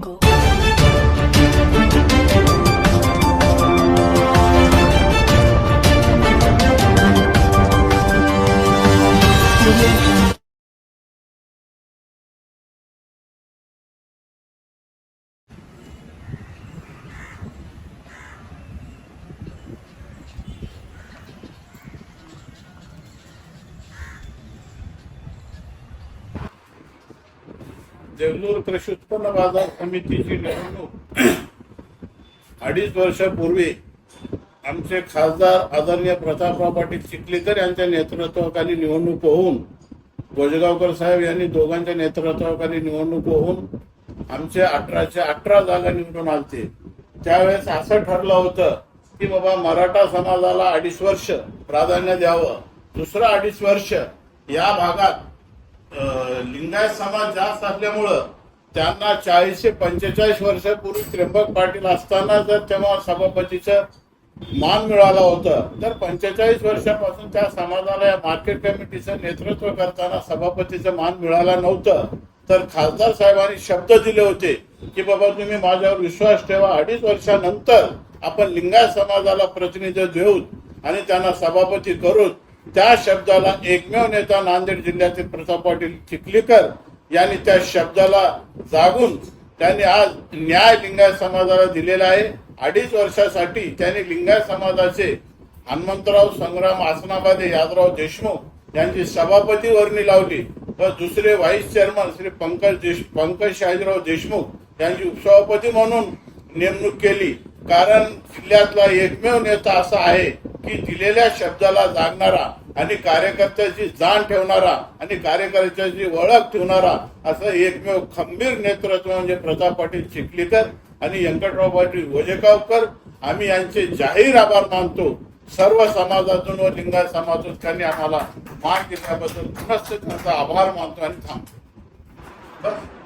狗。देगलूर कृषी उत्पन्न बाजार समितीची निवडणूक. अडीच वर्षापूर्वी आमचे खासदार आदरणीय प्रतापराव पाटील चिखलीकर यांच्या नेतृत्वाखाली निवडणूक होऊन गोजगावकर साहेब यांनी दोघांच्या नेतृत्वाखाली निवडणूक होऊन आमचे अठराशे अठरा जागा निवडून आलते. त्यावेळेस असं ठरलं होतं की बाबा मराठा समाजाला अडीच वर्ष प्राधान्य द्यावं. दुसरं अडीच वर्ष या भागात लिंगायत समाज जास्त असल्यामुळं त्यांना चाळीस ते पंचेचाळीस वर्षापूर्वी त्र्यंबक पाटील असताना जर तेव्हा सभापतीचं मान मिळालं होतं तर पंचेचाळीस वर्षापासून त्या समाजाला या मार्केट कमिटीचं नेतृत्व करताना सभापतीचं मान मिळाला नव्हतं. तर खासदार साहेबांनी शब्द दिले होते की बाबा तुम्ही माझ्यावर विश्वास ठेवा. अडीच वर्षानंतर आपण लिंगायत समाजाला प्रतिनिधित्व देऊन आणि त्यांना सभापती करून त्या शब्दाला एकमेव नेता नांदेड जिल्ह्यातील प्रताप पाटील चिखलीकर यांनी त्या शब्दाला जागून त्यांनी आज न्याय लिंगायत समाजाला दिलेला आहे. अडीच वर्षासाठी त्यांनी लिंगायत समाजाचे हनुमंतराव संग्राम आसनाबादे यादवराव देशमुख यांची सभापती वर्णी लावली. व दुसरे व्हाईस चेअरमन श्री पंकज देश पंकज शहाजीराव देशमुख यांची उपसभापती म्हणून नेमणूक केली. कारण जिल्ह्यातला एकमेव नेता असा आहे की दिलेल्या शब्दाला जागणारा आणि कार्यकर्त्याची जाण ठेवणारा आणि कार्यकर्त्याची ओळख ठेवणारा असं एकमेव खंबीर नेतृत्व म्हणजे प्रताप पाटील चिखलीकर आणि व्यंकटराव पाटील वजेगावकर आम्ही यांचे जाहीर आभार मानतो. सर्व समाजातून व लिंगायत समाजातून त्यांनी आम्हाला मान दिल्याबद्दल पुनश्च त्यांचा आभार मानतो आणि थांबतो. बस.